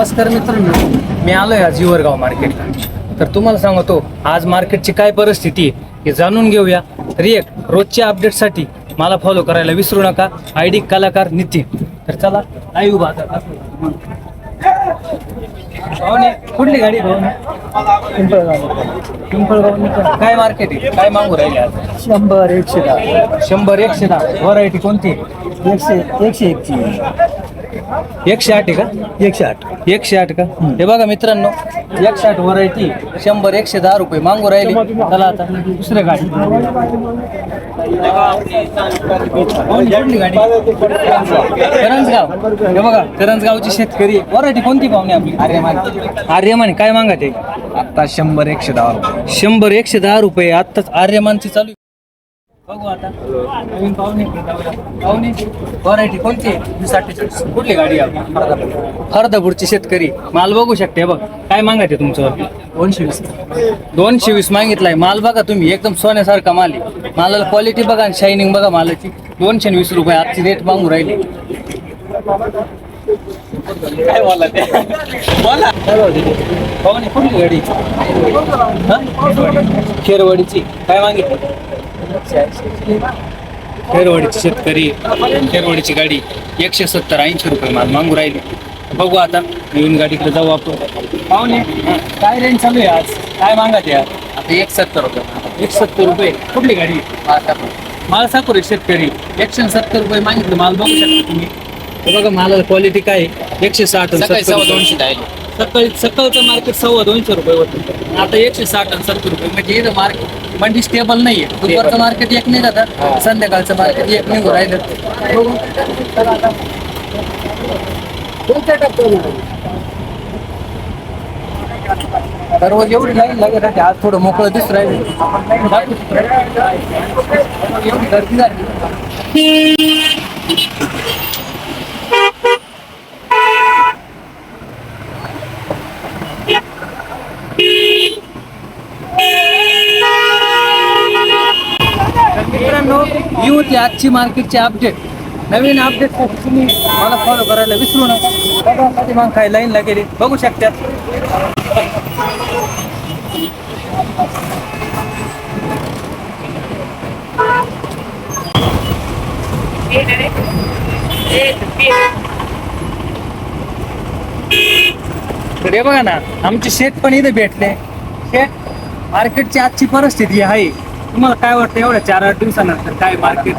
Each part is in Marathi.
नमस्कार मित्रांनो मी आलो आहे आज युवरगाव मार्केटला तर तुम्हाला सांगतो आज मार्केटची काय परिस्थिती आहे हे जाणून घेऊया. तर एक रोजच्या अपडेटसाठी मला फॉलो करायला विसरू नका. आय डी कलाकार नितीन. तर चला आई उभा कुठली गाडी पिंपळगाव. काय मार्केट आहे? काय मागू राहिले आज? शंभर एकशे दहा. शंभर एकशे दहा. व्हरायटी कोणती एकशे एकशे एकची. एकशे आठ आहे का? एकशे आठ. एकशे आठ का? हे बघा मित्रांनो एकशे आठ व्हरायटी शंभर एकशे दहा रुपये. मागू राहिली. चला आता. दुसऱ्या गाडी. करंजगाव. हे बघा करंजगावची शेतकरी. व्हरायटी कोणती पाहुणे आपली? आर्यमान. आर्यमान काय मागा ते? आता शंभर एकशे दहा शंभर एकशे दहा रुपये. आत्ताच आर्यमानची चालू. बघू आता. नवीन पाहुणे पाहुणे व्हरायटी कोणती आहे? कुठली गाडी आहे? आपली? हरदापूरची शेतकरी. माल बघू शकते बघ. काय मागायचे तुमचं? दोनशे वीस. दोनशे वीस मागितलाय. माल बघा तुम्ही. एकदम सोन्यासारखा माल आहे. मालाला क्वालिटी बघा आणि शायनिंग बघा मालाची. दोनशे वीस रुपये आजची रेट मागू राहिली. काय बोला ते? बोला. पाहुणे कुठली गाडी? खेरवाडीची. काय मागितलं? खेरवाडीची शेतकरी खेरवाडीची गाडी एकशे सत्तर ऐंशी रुपये माल मागू राहिली. बघू आता नवीन गाडीकडे जाऊ आपण. पाहुणे काय रेंज चालू आहे आज? काय मागत आहे आज? आता एक सत्तर रुपये एकशे सत्तर रुपये? कुठली गाडी? माल साखर आहे शेतकरी. एकशे सत्तर रुपये मागितलं माल बघू शकता तुम्ही. बघा मालाला क्वालिटी काय एकशे साठ आणि सकाळी 70 सव्वा रुपये. दोनशे सकाळी सकाळचं मार्केट सव्वा दोनशे रुपये होतं. आता एकशे साठ आणि सत्तर रुपये. म्हणजे इथं मार्केट मंडी स्टेबल नाहीये. दुपारचं मार्केट एक नाही जातात संध्याकाळचं मार्केट एक नाही राहिलं. बघू. चला आता. तर रोज एवढी लाईन लागत राहते आज थोडं मोकळं दिसत राहिलं. एवढी गर्दी झाली तर मित्रांनो ही होती आजची मार्केटची अपडेट नवीन अपडेट तुम्ही मला फॉलो करायला विसरू नका. बघा कधी मग काय लाईनला गेली. बघू शकतात रे बघा ना आमचे शेत पण इथे भेटले. शेत मार्केटची आजची परिस्थिती आहे. तुम्हाला काय वाटतं एवढ्या चार आठ दिवसानंतर काय मार्केट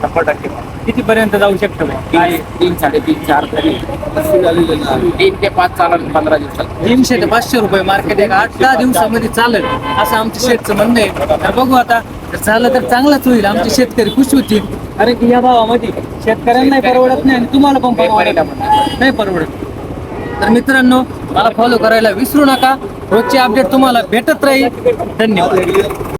शंभर टक्के किती पर्यंत जाऊ शकतं? काय तीन साडेतीन चार तरी. तीन ते पाच चालत पंधरा दिवसात. तीनशे ते पाचशे रुपये मार्केट आहे. आठ दहा दिवसामध्ये चालेल. असं आमच्या शेतचं म्हणणं आहे. तर बघू आता झालं तर चांगलाच होईल. आमचे शेतकरी खुश होतील. अरे की या भावामध्ये शेतकऱ्यांना परवडत नाही आणि तुम्हाला पण परवडत नाही. परवडत. तर मित्रांनो मला फॉलो करायला विसरू नका. रोजचे अपडेट तुम्हाला भेटत राहील. धन्यवाद.